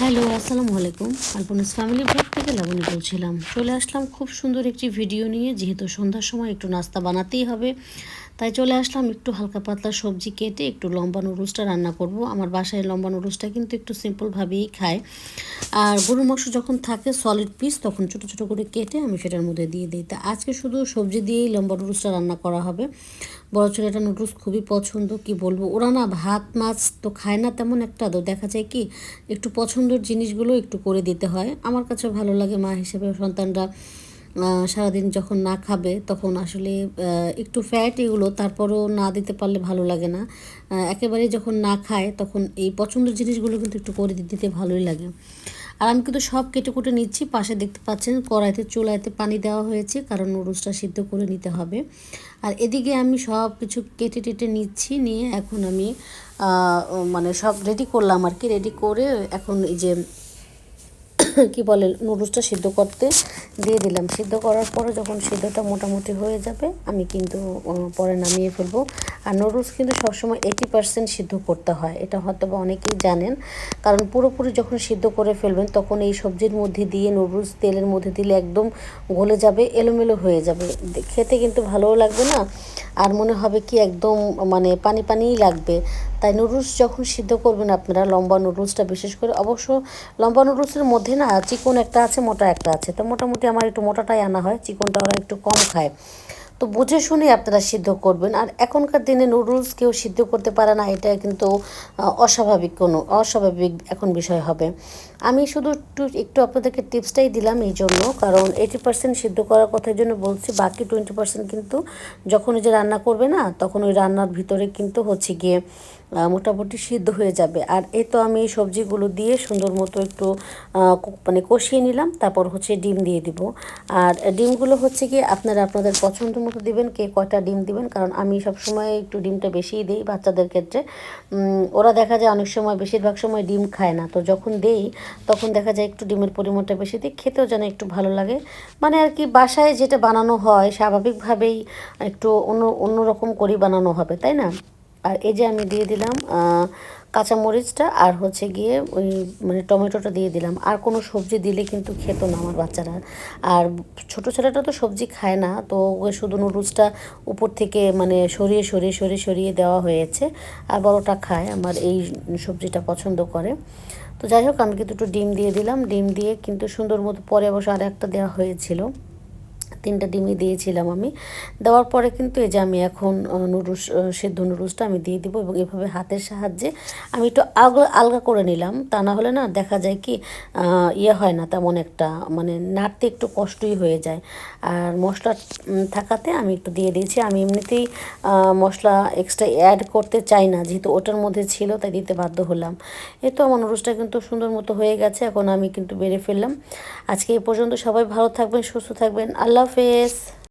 Hello, আসসালামু আলাইকুম। আলপনাস family blog থেকে লাবণী বলছিলাম। চলে আসলাম খুব সুন্দর একটি ভিডিও নিয়ে, যেহেতু সন্ধ্যার সময় একটু নাস্তা বানাতেই হবে। তাই চলে আসলাম একটু হালকা পাতলা সবজি কেটে একটু লম্বা নুডলসটা রান্না করব। আমার বাসায় লম্বা নুডলসটা কিন্তু একটু সিম্পলভাবেই খায়। আর গরুর মাংস যখন থাকে সলিড পিস তখন ছোটো ছোটো করে কেটে আমি সেটার মধ্যে দিয়ে দিই। তা আজকে শুধু সবজি দিয়েই লম্বা নুডলসটা রান্না করা হবে। বড় ছেলেটা নুডলস খুবই পছন্দ, কি বলব? ওরা না ভাত, মাছ তো খায় না তেমন একটা। তো দেখা যায় কি একটু পছন্দের জিনিসগুলো একটু করে দিতে হয়। আমার কাছে ভালো লাগে মা হিসেবে সন্তানরা সারাদিন যখন না খাবে তখন আসলে একটু ফ্যাট এগুলো তারপরেও না দিতে পারলে ভালো লাগে না। একেবারে যখন না খায় তখন এই পছন্দের জিনিসগুলো কিন্তু একটু করে দিতে ভালোই লাগে। আর আমি কিন্তু সব কেটে কুটে নিচ্ছি, পাশে দেখতে পাচ্ছেন কড়াইতে চুলাইতে পানি দেওয়া হয়েছে, কারণ নুডলসটা সিদ্ধ করে নিতে হবে। আর এদিকে আমি সব কিছু কেটে টেটে নিচ্ছি, নিয়ে এখন আমি মানে সব রেডি করলাম আর কি রেডি করে এখন এই যে কি বলে, নুডলসটা সিদ্ধ করতে দিয়ে দিলাম। সিদ্ধ করার পরে যখন সিদ্ধটা মোটামুটি হয়ে যাবে, আমি কিন্তু পরে নামিয়ে ফেলব। আর নুডলস কিন্তু সবসময় এইটি পার্সেন্ট সিদ্ধ করতে হয়। এটা হয়তো বা অনেকেই জানেন। কারণ পুরোপুরি যখন সিদ্ধ করে ফেলবেন, তখন এই সবজির মধ্যে দিয়ে, নুডলস তেলের মধ্যে দিলে একদম গলে যাবে, এলোমেলো হয়ে যাবে। খেতে কিন্তু ভালোও লাগবে না। আর মনে হবে কি একদম মানে পানি পানিই লাগবে। তাই নুডলস যখন সিদ্ধ করবেন আপনারা, লম্বা নুডলসটা বিশেষ করে, অবশ্য লম্বা নুডলসের মধ্যে না, চিকন একটা আছে, মোটা একটা আছে। তো মোটামুটি আমার একটু মোটাটাই আনা হয়, চিকনটা ওরা একটু কম খায়। তো বুঝে শুনে আপনারা সিদ্ধ করবেন। আর এখনকার দিনে নুডলস কেউ সিদ্ধ করতে পারে না, এটা কিন্তু অস্বাভাবিক কোনো, অস্বাভাবিক এখন বিষয় হবে। আমি শুধু একটু একটু আপনাদেরকে টিপসটাই দিলাম এই জন্য, কারণ এইটি পার্সেন্ট সিদ্ধ করার কথার জন্য বলছি, বাকি টোয়েন্টি পার্সেন্ট কিন্তু যখন ওই যে রান্না করবে না, তখন ওই রান্নার ভিতরে কিন্তু হচ্ছে গিয়ে মোটামুটি সিদ্ধ হয়ে যাবে। আর এ তো আমি সবজিগুলো দিয়ে সুন্দর মতো একটু মানে কষিয়ে নিলাম, তারপর হচ্ছে ডিম দিয়ে দিব। আর ডিমগুলো হচ্ছে কি, আপনারা আপনাদের পছন্দ মতো দিবেন, কে কয়টা ডিম দিবেন, কারণ আমি সব সময় একটু ডিমটা বেশিই দিই বাচ্চাদের ক্ষেত্রে। ওরা দেখা যায় অনেক সময়, বেশিরভাগ সময় ডিম খায় না, তো যখন দেই, তখন দেখা যায় একটু ডিমের পরিমাণটা বেশি দিই, খেতেও যেন একটু ভালো লাগে। মানে আর কি, বাসায় যেটা বানানো হয়, স্বাভাবিকভাবেই একটু অন্য, অন্যরকম করেই বানানো হবে, তাই না? আর এই যে আমি দিয়ে দিলাম কাঁচামরিচটা আর হচ্ছে গিয়ে ওই মানে টমেটোটা দিয়ে দিলাম। আর কোনো সবজি দিলে কিন্তু খেত না আমার বাচ্চারা। আর ছোটো ছেলেটা তো সবজি খায় না, তো শুধু নুডলসটা উপর থেকে মানে সরিয়ে সরিয়ে সরিয়ে সরিয়ে দেওয়া হয়েছে। আর বড়টা খায়, আমার এই সবজিটা পছন্দ করে। তো যাই হোক, আমি কিন্তু একটু ডিম দিয়ে দিলাম। ডিম দিয়ে কিন্তু সুন্দর মতো পরে অবশ্য আর একটা দেওয়া হয়েছিল। তিনটা ডিমই দিয়েছিলাম আমি। দেওয়ার পরে কিন্তু এই যে আমি এখন নুডলস সেদ্ধ নুডলসটা আমি দিয়ে দিব এবং এভাবে হাতের সাহায্যে আমি একটু আলগা আলগা করে নিলাম। তা না হলে না দেখা যায় কি ইয়ে হয় না তেমন একটা মানে নাড়তে একটু কষ্টই হয়ে যায়। আর মশলা থাকাতে আমি একটু দিয়ে দিয়েছি। আমি এমনিতেই মশলা এক্সট্রা অ্যাড করতে চাই না, যেহেতু ওটার মধ্যে ছিল, তাই দিতে বাধ্য হলাম। এই তো আমার নুডলসটা কিন্তু সুন্দর মতো হয়ে গেছে, এখন আমি কিন্তু বেড়ে ফেললাম। আজকে এই পর্যন্ত সবাই ভালো থাকবেন, সুস্থ থাকবেন। আল্লাহ হাফেজ